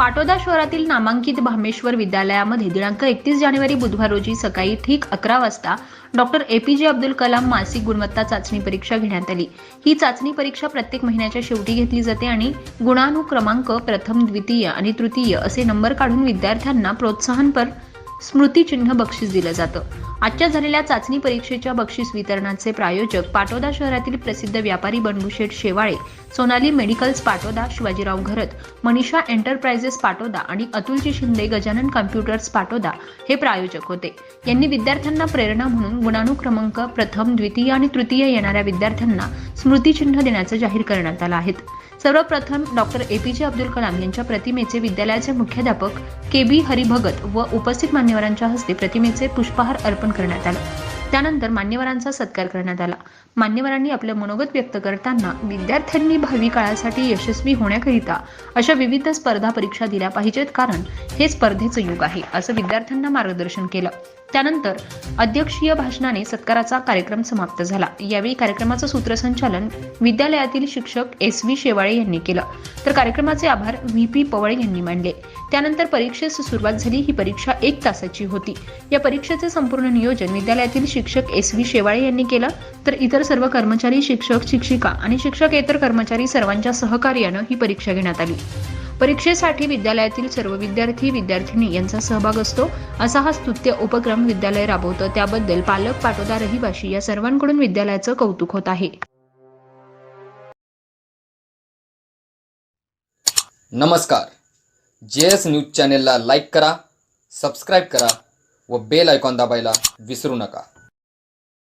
पाटोदा शहरातील नामांकित भामेश्वर विद्यालयामध्ये दिनांक एकतीस जानेवारी बुधवार रोजी सकाळी ठीक अकरा वाजता डॉक्टर ए पी जे अब्दुल कलाम मासिक गुणवत्ता चाचणी परीक्षा घेण्यात आली. ही चाचणी परीक्षा प्रत्येक महिन्याच्या शेवटी घेतली जाते आणि गुणानुक्रमांक प्रथम द्वितीय आणि तृतीय असे नंबर काढून विद्यार्थ्यांना प्रोत्साहनपर स्मृतिचिन्ह बक्षीस दिलं जातं. आजच्या झालेल्या चाचणी परीक्षेच्या बक्षीस वितरणाचे प्रायोजक पाटोदा शहरातील प्रसिद्ध व्यापारी बंडूशेठ शेवाळे सोनाली मेडिकल्स पाटोदा शिवाजीराव घरत मनीषा एंटरप्राइजेस पाटोदा आणि अतुलजी शिंदे गजानन कम्प्युटर्स पाटोदा हे प्रायोजक होते. यांनी विद्यार्थ्यांना प्रेरणा म्हणून गुणानुक्रमांक प्रथम द्वितीय आणि तृतीय येणाऱ्या विद्यार्थ्यांना स्मृतिचिन्ह देण्याचं जाहीर करण्यात आलं आहे. सर्वप्रथम डॉक्टर ए पी जे अब्दुल कलाम यांच्या प्रतिमेचे विद्यालयाचे मुख्याध्यापक के बी हरिभगत व उपस्थित मान्यवरांच्या हस्ते प्रतिमेचे पुष्पहार अर्पण करण्यात आलं. त्यानंतर मान्यवरांचा सत्कार करण्यात आला. मान्यवरांनी आपलं मनोगत व्यक्त करताना विद्यार्थ्यांनी भावी काळासाठी यशस्वी होण्याकरिता अशा विविध स्पर्धा परीक्षा दिल्या पाहिजेत कारण हे स्पर्धेचं युग आहे असं विद्यार्थ्यांना मार्गदर्शन केलं. त्यानंतर अध्यक्षीय भाषणाने सत्काराचा कार्यक्रम समाप्त झाला. यावेळी कार्यक्रमाचं सूत्रसंचालन विद्यालयातील शिक्षक एस व्ही शेवाळे यांनी केलं. तर कार्यक्रमाचे आभार व्ही पी पवळे यांनी मानले. त्यानंतर परीक्षेस सुरुवात झाली ही परीक्षा एक तासाची होती. या परीक्षेचे संपूर्ण नियोजन विद्यालयातील शिक्षक एस व्ही शेवाळे यांनी केलं. तर इतर सर्व कर्मचारी शिक्षक शिक्षिका आणि शिक्षकेतर कर्मचारी सर्वांच्या सहकार्यानं ही परीक्षा घेण्यात आली. परीक्षेसाठी विद्यालयातील सर्व विद्यार्थी विद्यार्थिनी यांचा सहभाग असतो. असा हा स्तुत्य उपक्रम विद्यालय राबवतं. त्याबद्दल पालक पाटोदा रहिवाशी या सर्वांकडून विद्यालयाचं कौतुक होत आहे. नमस्कार. जे एस न्यूज चॅनेलला लाईक करा सबस्क्राईब करा व बेल आयकॉन दाबायला विसरू नका.